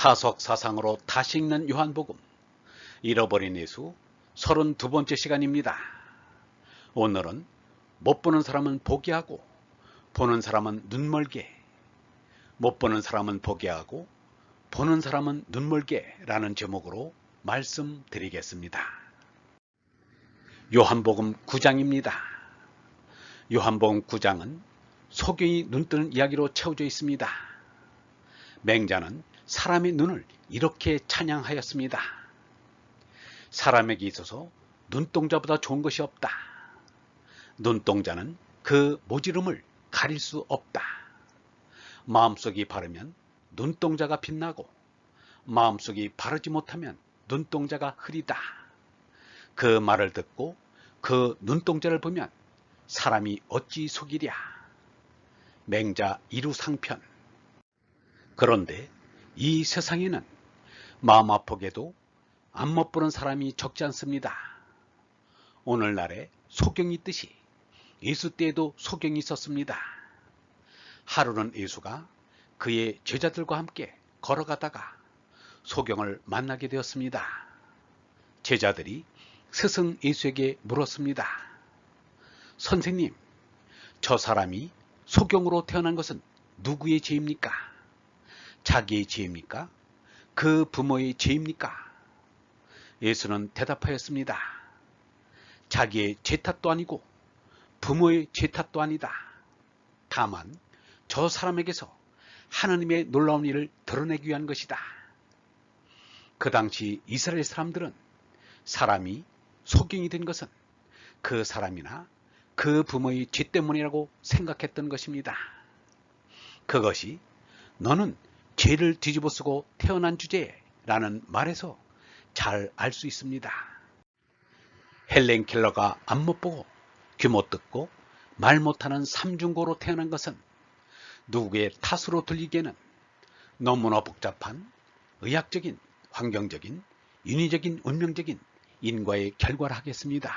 타석 사상으로 다시 읽는 요한복음 잃어버린 예수 32번째 시간입니다. 오늘은 못 보는 사람은 보게 하고 보는 사람은 눈멀게 못 보는 사람은 보게 하고 보는 사람은 눈멀게 라는 제목으로 말씀드리겠습니다. 요한복음 9장입니다. 요한복음 9장은 소경이 눈뜨는 이야기로 채워져 있습니다. 맹자는 사람의 눈을 이렇게 찬양하였습니다. 사람에게 있어서 눈동자보다 좋은 것이 없다. 눈동자는 그 모지름을 가릴 수 없다. 마음속이 바르면 눈동자가 빛나고 마음속이 바르지 못하면 눈동자가 흐리다. 그 말을 듣고 그 눈동자를 보면 사람이 어찌 속이랴. 맹자 이루상편 그런데 이 세상에는 마음 아프게도 안못 보는 사람이 적지 않습니다. 오늘날에 소경이 있듯이 예수 때에도 소경이 있었습니다. 하루는 예수가 그의 제자들과 함께 걸어가다가 소경을 만나게 되었습니다. 제자들이 스승 예수에게 물었습니다. 선생님, 저 사람이 소경으로 태어난 것은 누구의 죄입니까? 자기의 죄입니까? 그 부모의 죄입니까? 예수는 대답하였습니다. 자기의 죄 탓도 아니고 부모의 죄 탓도 아니다. 다만 저 사람에게서 하나님의 놀라운 일을 드러내기 위한 것이다. 그 당시 이스라엘 사람들은 사람이 소경이 된 것은 그 사람이나 그 부모의 죄 때문이라고 생각했던 것입니다. 그것이 너는 죄를 뒤집어 쓰고 태어난 주제라는 말에서 잘 알 수 있습니다. 헬렌 켈러가 안 못 보고 귀 못 듣고 말 못하는 삼중고로 태어난 것은 누구의 탓으로 들리기에는 너무나 복잡한 의학적인, 환경적인, 윤리적인, 운명적인 인과의 결과를 하겠습니다.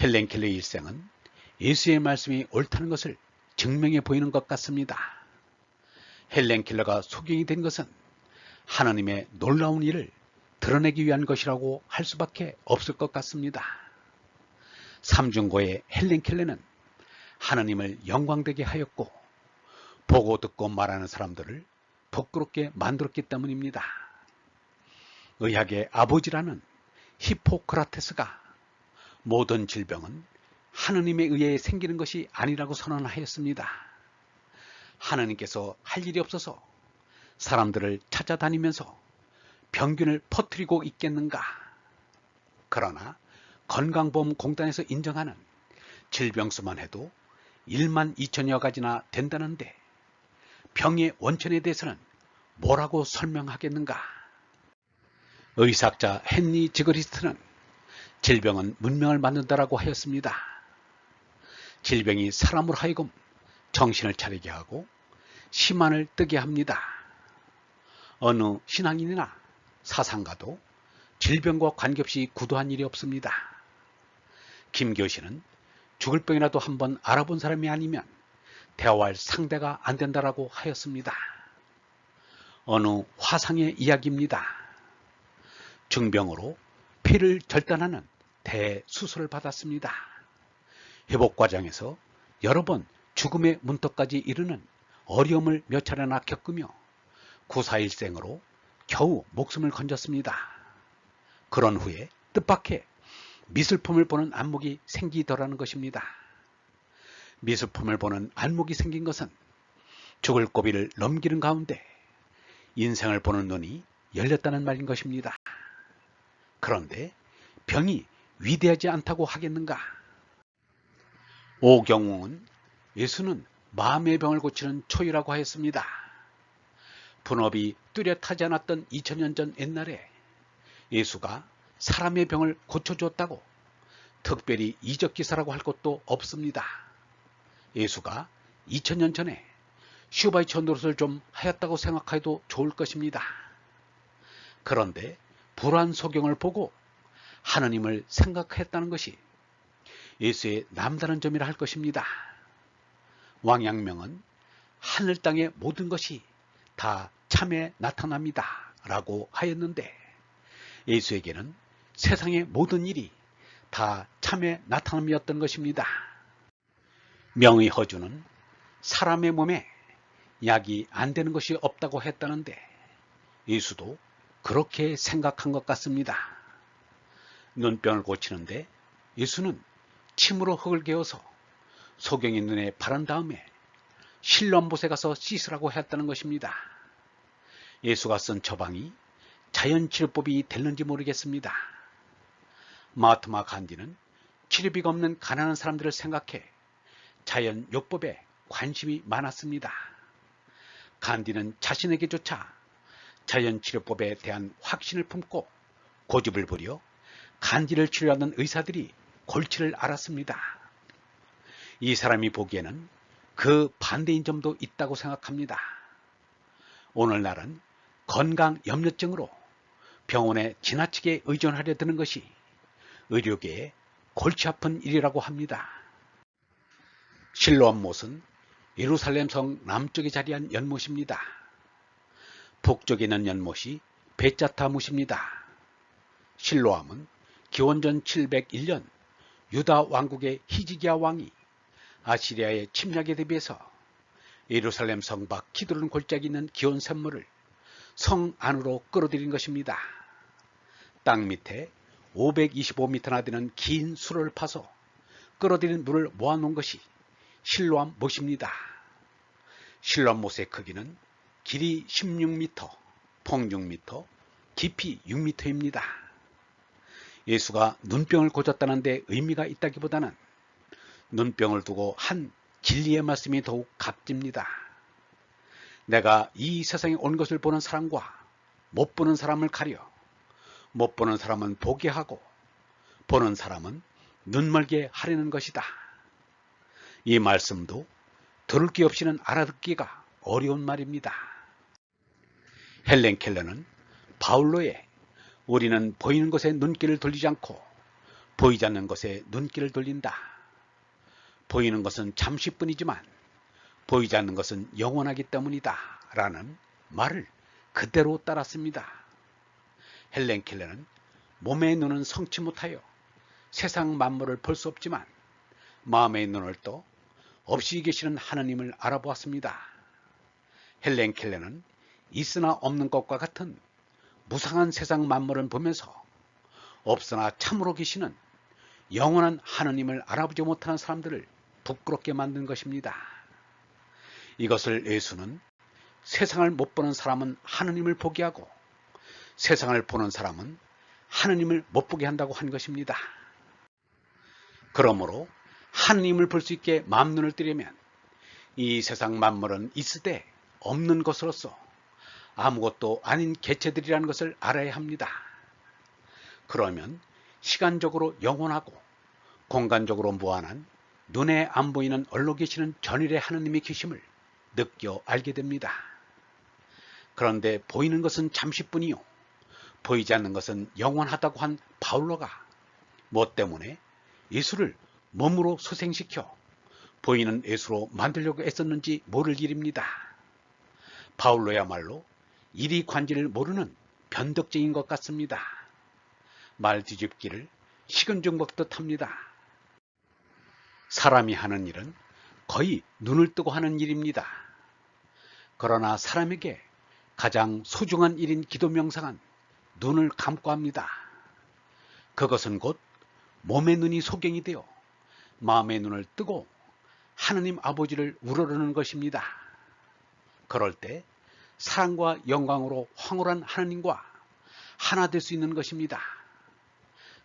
헬렌 켈러의 일생은 예수의 말씀이 옳다는 것을 증명해 보이는 것 같습니다. 헬렌 켈러가 소경이 된 것은 하나님의 놀라운 일을 드러내기 위한 것이라고 할 수밖에 없을 것 같습니다. 삼중고의 헬렌 켈러는 하나님을 영광되게 하였고 보고 듣고 말하는 사람들을 부끄럽게 만들었기 때문입니다. 의학의 아버지라는 히포크라테스가 모든 질병은 하느님에 의해 생기는 것이 아니라고 선언하였습니다. 하느님께서 할 일이 없어서 사람들을 찾아다니면서 병균을 퍼뜨리고 있겠는가? 그러나 건강보험공단에서 인정하는 질병수만 해도 1만 2천여 가지나 된다는데 병의 원천에 대해서는 뭐라고 설명하겠는가? 의사학자 헨리 지그리스트는 질병은 문명을 만든다라고 하였습니다. 질병이 사람으로 하여금 정신을 차리게 하고 심한을 뜨게 합니다. 어느 신앙인이나 사상가도 질병과 관계없이 구도한 일이 없습니다. 김교신은 죽을 병이라도 한번 알아본 사람이 아니면 대화할 상대가 안 된다라고 하였습니다. 어느 화상의 이야기입니다. 중병으로 피를 절단하는 대수술을 받았습니다. 회복 과정에서 여러 번 죽음의 문턱까지 이르는 어려움을 몇 차례나 겪으며 구사일생으로 겨우 목숨을 건졌습니다. 그런 후에 뜻밖의 미술품을 보는 안목이 생기더라는 것입니다. 미술품을 보는 안목이 생긴 것은 죽을 고비를 넘기는 가운데 인생을 보는 눈이 열렸다는 말인 것입니다. 그런데 병이 위대하지 않다고 하겠는가? 오경웅은 예수는 마음의 병을 고치는 초이라고 하였습니다. 분업이 뚜렷하지 않았던 2000년 전 옛날에 예수가 사람의 병을 고쳐주었다고 특별히 이적 기사라고 할 것도 없습니다. 예수가 2000년 전에 슈바이처 노릇을 좀 하였다고 생각해도 좋을 것입니다. 그런데 불안 소경을 보고 하느님을 생각했다는 것이 예수의 남다른 점이라 할 것입니다. 왕양명은 하늘 땅의 모든 것이 다 참에 나타납니다. 라고 하였는데 예수에게는 세상의 모든 일이 다 참의 나타남이었던 것입니다. 명의 허주는 사람의 몸에 약이 안 되는 것이 없다고 했다는데 예수도 그렇게 생각한 것 같습니다. 눈병을 고치는데 예수는 침으로 흙을 개어서 소경의 눈에 바른 다음에 실로암봇에 가서 씻으라고 했다는 것입니다. 예수가 쓴 처방이 자연치료법이 됐는지 모르겠습니다. 마트마 간디는 치료비가 없는 가난한 사람들을 생각해 자연요법에 관심이 많았습니다. 간디는 자신에게조차 자연치료법에 대한 확신을 품고 고집을 부려 간디를 치료하는 의사들이 골치를 앓았습니다. 이 사람이 보기에는 그 반대인 점도 있다고 생각합니다. 오늘날은 건강 염려증으로 병원에 지나치게 의존하려 드는 것이 의료계의 골치 아픈 일이라고 합니다. 실로암 못은 예루살렘 성 남쪽에 자리한 연못입니다. 북쪽에 있는 연못이 베짜타못입니다. 실로암은 기원전 701년 유다 왕국의 히지기야 왕이 아시리아의 침략에 대비해서 예루살렘 성밖 기두른 골짜기 있는 기온 샘물을 성 안으로 끌어들인 것입니다. 땅 밑에 525m나 되는 긴 수로를 파서 끌어들인 물을 모아놓은 것이 실로암 못입니다. 실로암 못의 크기는 길이 16m, 폭 6m, 깊이 6m입니다. 예수가 눈병을 고쳤다는 데 의미가 있다기보다는 눈병을 두고 한 진리의 말씀이 더욱 값집니다. 내가 이 세상에 온 것을 보는 사람과 못 보는 사람을 가려 못 보는 사람은 보게 하고 보는 사람은 눈멀게 하려는 것이다. 이 말씀도 들을 게 없이는 알아듣기가 어려운 말입니다. 헬렌 켈러는 바울로의 우리는 보이는 것에 눈길을 돌리지 않고 보이지 않는 것에 눈길을 돌린다. 보이는 것은 잠시뿐이지만 보이지 않는 것은 영원하기 때문이다. 라는 말을 그대로 따랐습니다. 헬렌 켈러는 몸의 눈은 성치 못하여 세상 만물을 볼 수 없지만 마음의 눈을 떠 없이 계시는 하나님을 알아보았습니다. 헬렌 켈러는 있으나 없는 것과 같은 무상한 세상 만물을 보면서 없으나 참으로 계시는 영원한 하나님을 알아보지 못하는 사람들을 부끄럽게 만든 것입니다. 이것을 예수는 세상을 못 보는 사람은 하느님을 보게 하고 세상을 보는 사람은 하느님을 못 보게 한다고 한 것입니다. 그러므로 하느님을 볼 수 있게 마음눈을 뜨려면 이 세상 만물은 있으되 없는 것으로서 아무것도 아닌 개체들이라는 것을 알아야 합니다. 그러면 시간적으로 영원하고 공간적으로 무한한 눈에 안 보이는 얼로 계시는 전일의 하느님의 계심을 느껴 알게 됩니다. 그런데 보이는 것은 잠시뿐이요. 보이지 않는 것은 영원하다고 한 바울로가 뭐 때문에 예수를 몸으로 소생시켜 보이는 예수로 만들려고 애썼는지 모를 일입니다. 바울로야말로 이리 관지를 모르는 변덕쟁인 것 같습니다. 말 뒤집기를 식은 죽 먹듯 합니다. 사람이 하는 일은 거의 눈을 뜨고 하는 일입니다. 그러나 사람에게 가장 소중한 일인 기도 명상은 눈을 감고 합니다. 그것은 곧 몸의 눈이 소경이 되어 마음의 눈을 뜨고 하느님 아버지를 우러르는 것입니다. 그럴 때 사랑과 영광으로 황홀한 하나님과 하나 될 수 있는 것입니다.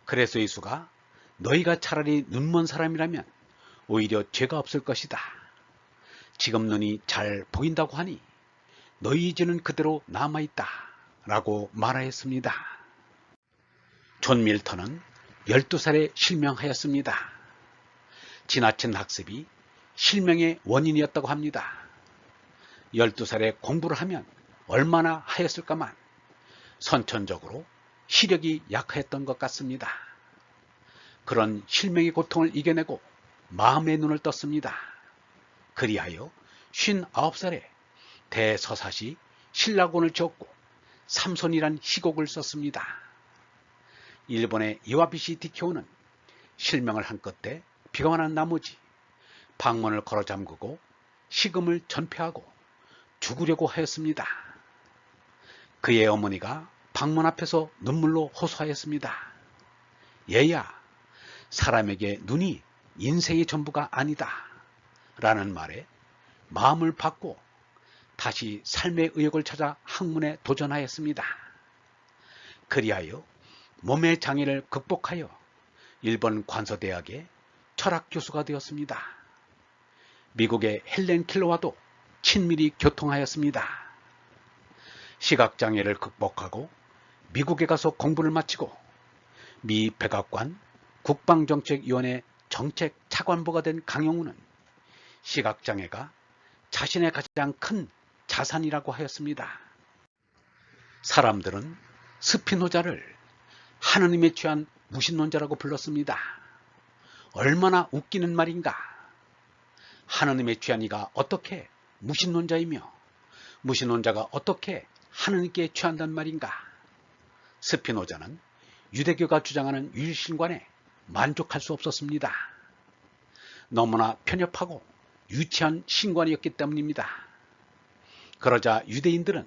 그래서 예수가 너희가 차라리 눈먼 사람이라면 오히려 죄가 없을 것이다. 지금 눈이 잘 보인다고 하니 너희 죄는 그대로 남아있다. 라고 말하였습니다. 존 밀턴은 12살에 실명하였습니다. 지나친 학습이 실명의 원인이었다고 합니다. 12살에 공부를 하면 얼마나 하였을까만 선천적으로 시력이 약했던 것 같습니다. 그런 실명의 고통을 이겨내고 마음의 눈을 떴습니다. 그리하여 59살에 대서사시 신라곤을 지었고 삼손이란 희곡을 썼습니다. 일본의 이와비시 디키오는 실명을 한 끝에 비가 난 나머지 방문을 걸어 잠그고 식음을 전폐하고 죽으려고 하였습니다. 그의 어머니가 방문 앞에서 눈물로 호소하였습니다. 얘야, 사람에게 눈이 인생의 전부가 아니다. 라는 말에 마음을 받고 다시 삶의 의욕을 찾아 학문에 도전하였습니다. 그리하여 몸의 장애를 극복하여 일본 관서대학의 철학 교수가 되었습니다. 미국의 헬렌 킬러와도 친밀히 교통하였습니다. 시각장애를 극복하고 미국에 가서 공부를 마치고 미 백악관 국방정책위원회 정책 차관보가 된 강영우는 시각장애가 자신의 가장 큰 자산이라고 하였습니다. 사람들은 스피노자를 하느님에 취한 무신론자라고 불렀습니다. 얼마나 웃기는 말인가. 하느님에 취한 이가 어떻게 무신론자이며 무신론자가 어떻게 하느님께 취한단 말인가. 스피노자는 유대교가 주장하는 유일신관에 만족할 수 없었습니다. 너무나 편협하고 유치한 신관이었기 때문입니다. 그러자 유대인들은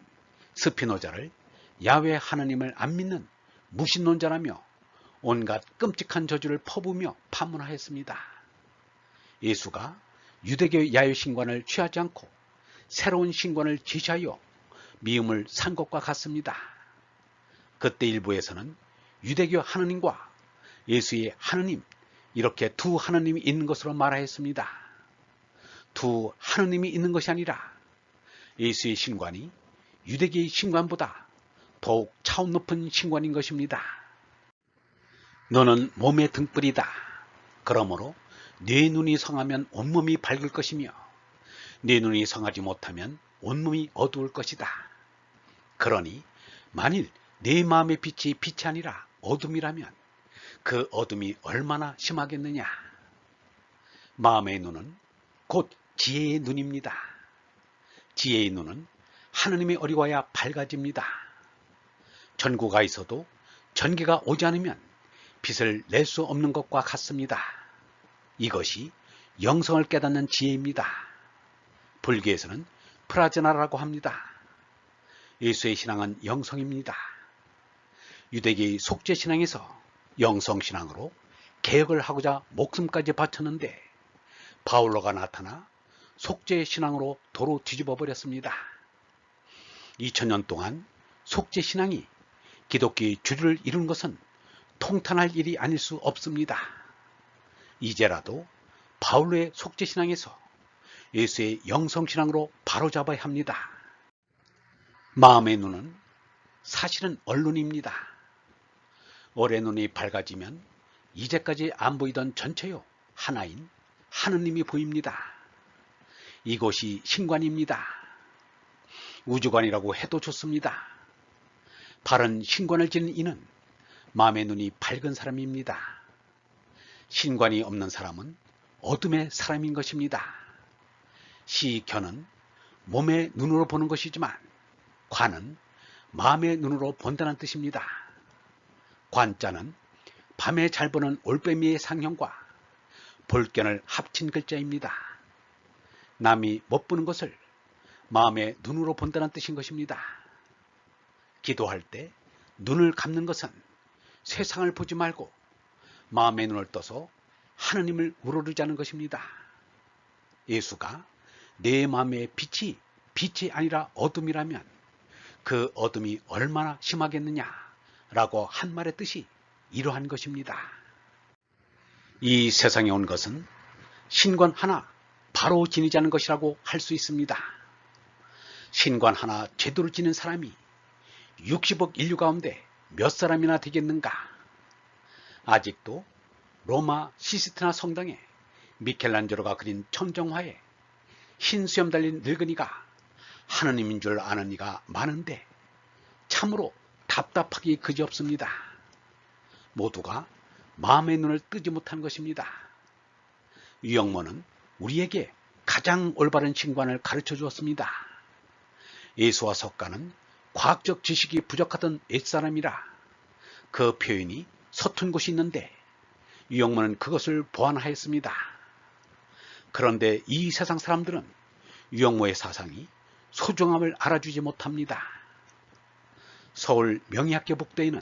스피노자를 야외 하느님을 안 믿는 무신론자라며 온갖 끔찍한 저주를 퍼부으며 판문하였습니다. 예수가 유대교 야외 신관을 취하지 않고 새로운 신관을 지시하여 미움을 산 것과 같습니다. 그때 일부에서는 유대교 하느님과 예수의 하느님 이렇게 두 하느님이 있는 것으로 말하였습니다. 두 하느님이 있는 것이 아니라 예수의 신관이 유대계의 신관보다 더욱 차원 높은 신관인 것입니다. 너는 몸의 등불이다. 그러므로 네 눈이 성하면 온몸이 밝을 것이며 네 눈이 성하지 못하면 온몸이 어두울 것이다. 그러니 만일 네 마음의 빛이 빛이 아니라 어둠이라면 그 어둠이 얼마나 심하겠느냐. 마음의 눈은 곧 지혜의 눈입니다. 지혜의 눈은 하느님의 어리와야 밝아집니다. 전구가 있어도 전기가 오지 않으면 빛을 낼 수 없는 것과 같습니다. 이것이 영성을 깨닫는 지혜입니다. 불교에서는 프라제나라고 합니다. 예수의 신앙은 영성입니다. 유대계의 속죄 신앙에서 영성신앙으로 개혁을 하고자 목숨까지 바쳤는데 바울로가 나타나 속죄신앙으로 도로 뒤집어 버렸습니다. 2000년 동안 속죄 신앙이 기독교의 주류를 이룬 것은 통탄할 일이 아닐 수 없습니다. 이제라도 바울로의 속죄 신앙에서 예수의 영성 신앙으로 바로잡아야 합니다. 마음의 눈은 사실은 언론입니다. 올해 눈이 밝아지면 이제까지 안 보이던 전체요 하나인 하느님이 보입니다. 이곳이 신관입니다. 우주관이라고 해도 좋습니다. 바른 신관을 지닌 이는 마음의 눈이 밝은 사람입니다. 신관이 없는 사람은 어둠의 사람인 것입니다. 시견은 몸의 눈으로 보는 것이지만 관은 마음의 눈으로 본다는 뜻입니다. 관자는 밤에 잘 보는 올빼미의 상형과 볼견을 합친 글자입니다. 남이 못 보는 것을 마음의 눈으로 본다는 뜻인 것입니다. 기도할 때 눈을 감는 것은 세상을 보지 말고 마음의 눈을 떠서 하느님을 우러르자는 것입니다. 예수가 내 마음의 빛이 빛이 아니라 어둠이라면 그 어둠이 얼마나 심하겠느냐 라고 한 말의 뜻이 이러한 것입니다. 이 세상에 온 것은 신관 하나 바로 지니자는 것이라고 할 수 있습니다. 신관 하나 제대로 지는 사람이 60억 인류 가운데 몇 사람이나 되겠는가? 아직도 로마 시스테나 성당에 미켈란젤로가 그린 천정화에 흰 수염 달린 늙은이가 하느님인 줄 아는 이가 많은데 참으로 답답하기 그지없습니다. 모두가 마음의 눈을 뜨지 못한 것입니다. 유영모는 우리에게 가장 올바른 신관을 가르쳐 주었습니다. 예수와 석가는 과학적 지식이 부족하던 옛사람이라 그 표현이 서툰 곳이 있는데 유영문은 그것을 보완하였습니다. 그런데 이 세상 사람들은 유영모의 사상이 소중함을 알아주지 못합니다. 서울 명예학교 복도에는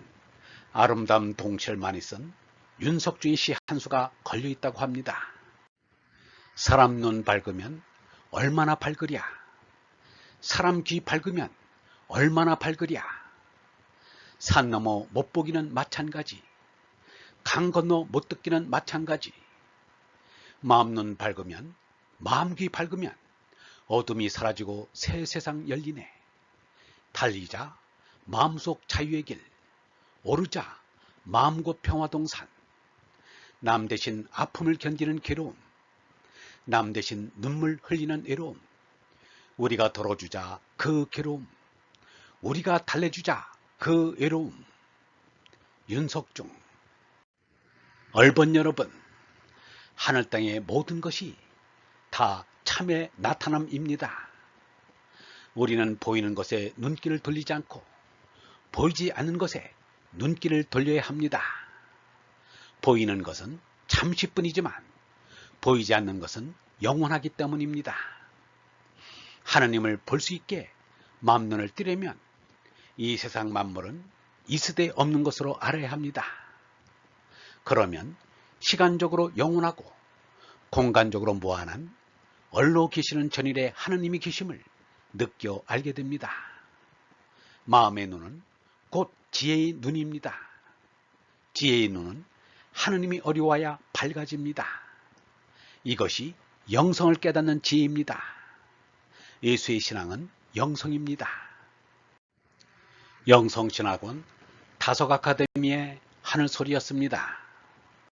아름다운 많이 쓴 윤석주의 시 한 수가 걸려 있다고 합니다. 사람 눈 밝으면 얼마나 밝으랴. 사람 귀 밝으면 얼마나 밝으랴. 산 너머 못 보기는 마찬가지. 강 건너 못 듣기는 마찬가지. 마음 눈 밝으면 마음 귀 밝으면 어둠이 사라지고 새 세상 열리네. 달리자 마음속 자유의 길. 오르자 마음과 평화동산. 남 대신 아픔을 견디는 괴로움. 남 대신 눈물 흘리는 애로움. 우리가 덜어주자 그 괴로움. 우리가 달래주자 그 외로움. 윤석중. 얼번 여러분, 하늘 땅의 모든 것이 다 참의 나타남입니다. 우리는 보이는 것에 눈길을 돌리지 않고 보이지 않는 것에 눈길을 돌려야 합니다. 보이는 것은 잠시뿐이지만 보이지 않는 것은 영원하기 때문입니다. 하나님을 볼 수 있게 마음눈을 뜨려면 이 세상 만물은 이스대 없는 것으로 알아야 합니다. 그러면 시간적으로 영원하고 공간적으로 무한한 얼로 계시는 전일의 하느님이 계심을 느껴 알게 됩니다. 마음의 눈은 곧 지혜의 눈입니다. 지혜의 눈은 하느님이 어려워야 밝아집니다. 이것이 영성을 깨닫는 지혜입니다. 예수의 신앙은 영성입니다. 영성신학은 다속 아카데미의 하늘소리였습니다.